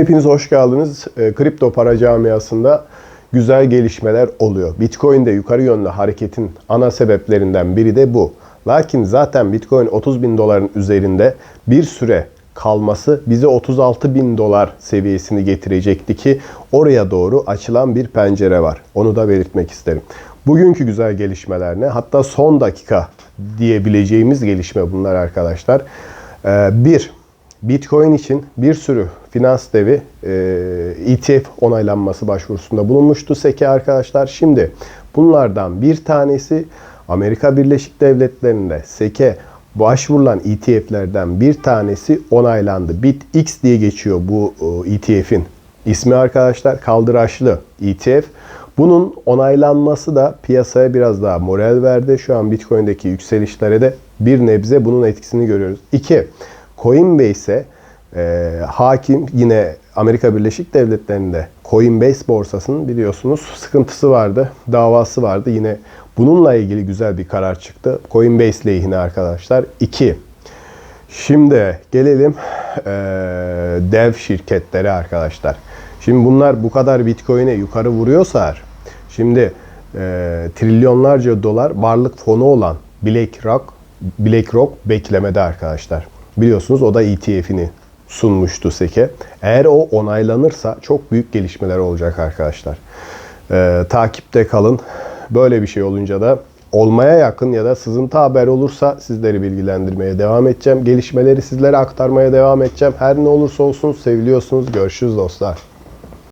Hepiniz hoş geldiniz. E, kripto para camiasında güzel gelişmeler oluyor. Bitcoin'de yukarı yönlü hareketin ana sebeplerinden biri de bu. Lakin zaten Bitcoin 30 bin doların üzerinde bir süre kalması bize 36 bin dolar seviyesini getirecekti ki oraya doğru açılan bir pencere var. Onu da belirtmek isterim. Bugünkü güzel gelişmeler ne? Hatta son dakika diyebileceğimiz gelişme bunlar arkadaşlar. Ee, bir, Bitcoin için bir sürü finans devi e, ETF onaylanması başvurusunda bulunmuştu SEC arkadaşlar. Şimdi bunlardan bir tanesi Amerika Birleşik Devletleri'nde SEC'e başvurulan ETF'lerden bir tanesi onaylandı. BitX diye geçiyor bu e, ETF'in ismi arkadaşlar. Kaldıraçlı ETF. Bunun onaylanması da piyasaya biraz daha moral verdi. Şu an Bitcoin'deki yükselişlere de bir nebze bunun etkisini görüyoruz. 2. Coinbase'e e, hakim yine Amerika Birleşik Devletleri'nde Coinbase borsasının biliyorsunuz sıkıntısı vardı, davası vardı. Yine bununla ilgili güzel bir karar çıktı. Coinbase lehine arkadaşlar. 2. Şimdi gelelim e, dev şirketlere arkadaşlar. Şimdi bunlar bu kadar Bitcoin'e yukarı vuruyorsa şimdi e, trilyonlarca dolar varlık fonu olan BlackRock, BlackRock beklemede arkadaşlar. Biliyorsunuz o da ETF'ini sunmuştu SEC'e. Eğer o onaylanırsa çok büyük gelişmeler olacak arkadaşlar. E, takipte kalın. Böyle bir şey olunca da olmaya yakın ya da sızıntı haber olursa sizleri bilgilendirmeye devam edeceğim. Gelişmeleri sizlere aktarmaya devam edeceğim. Her ne olursa olsun seviliyorsunuz. Görüşürüz dostlar.